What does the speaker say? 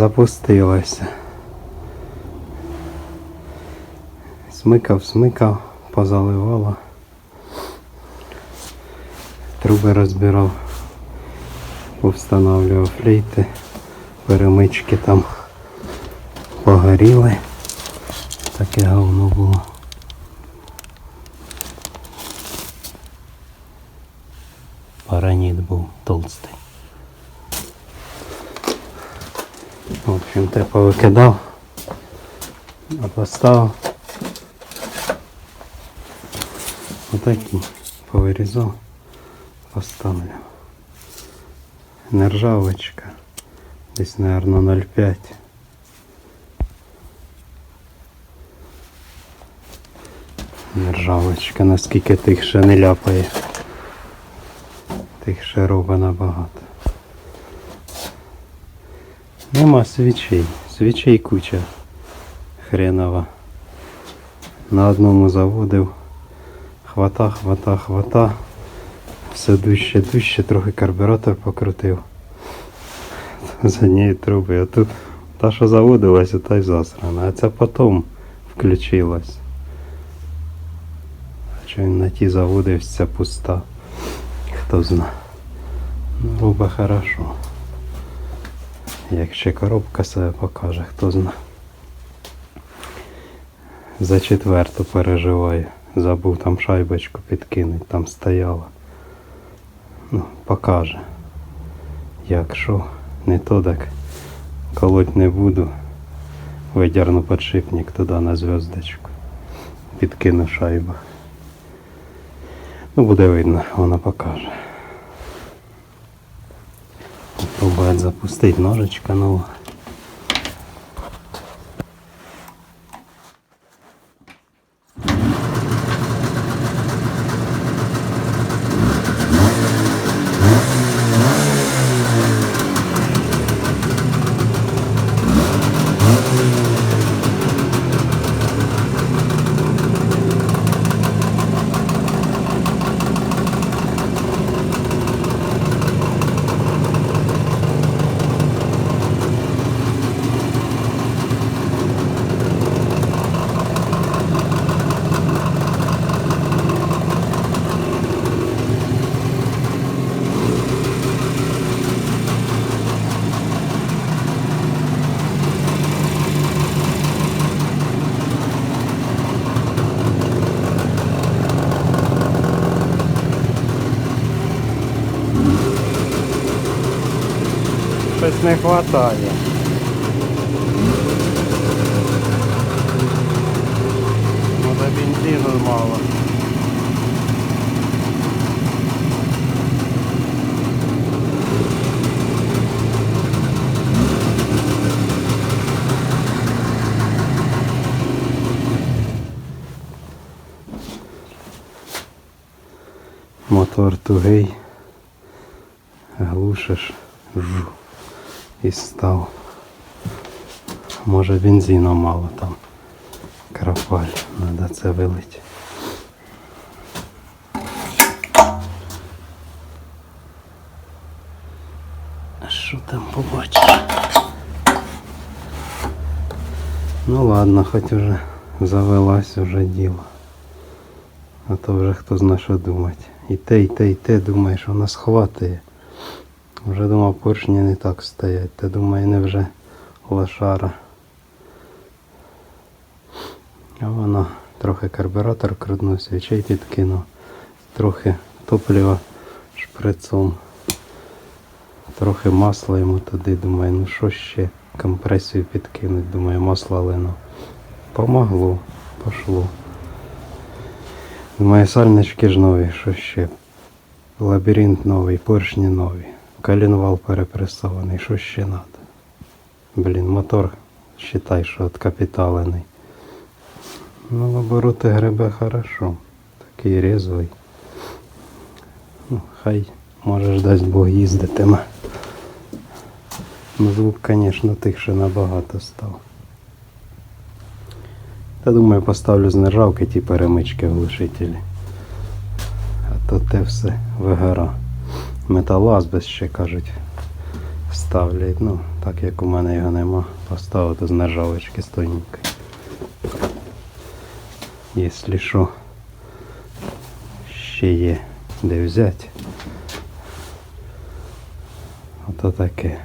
запустилася. Смикав, смикав, позаливало. Труби розбирав, повстановлював флейти, перемички там погоріли. Таке говно було. Параніт був толстий. В общем, те повикидав, поставив. Отакі повирізав, поставлю. Нержавочка. Десь, наверное, 0,5. Нержавочка, наскільки тих ще не ляпає. Тих ще робить набагато. Нема свічей. Свічей куча хренова. На одному заводив. Хвата, хвата, хвата. Все дужче, дужче, трохи карбюратор покрутив. За неї труби. А тут та, що заводилася, та й засрана. А це потім включилась. А що він на ті заводився пуста. Хто зна. Ну, робить хорошо. Як ще коробка себе покаже, хто зна. За четверту переживаю. Забув там шайбочку підкинуть, там стояла. Ну, покаже. Якщо не то, так колоть не буду. Видярну подшипник туди на зв'язочку. Підкину шайбу. Ну, буде видно, вона покаже. Попробувати запустити ножичка нова. Щось не вистачає. Може бензину мало. Мотор тугий, глушиш, жу, і став. Може бензину мало там. Крапаль, треба це вилити. Що там побачиш? Ну ладно, хоч уже завелась уже діло. А то вже хто зна що думати. І те, і те, і те думаєш, вона схватує. Вже думав, поршні не так стоять. Та думаю, не вже лошара. А воно трохи карбюратор крутнув, свічей підкинув, трохи топлива шприцом, трохи масла йому туди, думаю, ну що ще компресію підкинуть, думаю, масло лину. Помогло, пошло. Думаю, сальнички ж нові, що ще? Лабіринт новий, поршні нові. Коленвал перепресований, що ще треба? Блін, мотор, считай, що откапіталений. Ну, обороти гребе хорошо. Такий резвий. Ну, хай, може ж дасть Бог їздитиме. Ну, звук, звісно, тихше набагато став. Та думаю, поставлю з ті перемички глушителі. А то те все вигора. Металоазбест ще кажуть. ставлять. Ну, так як у мене його нема, поставити з нержавочки стойненької. Якщо що, ще є де взяти. Ото таке.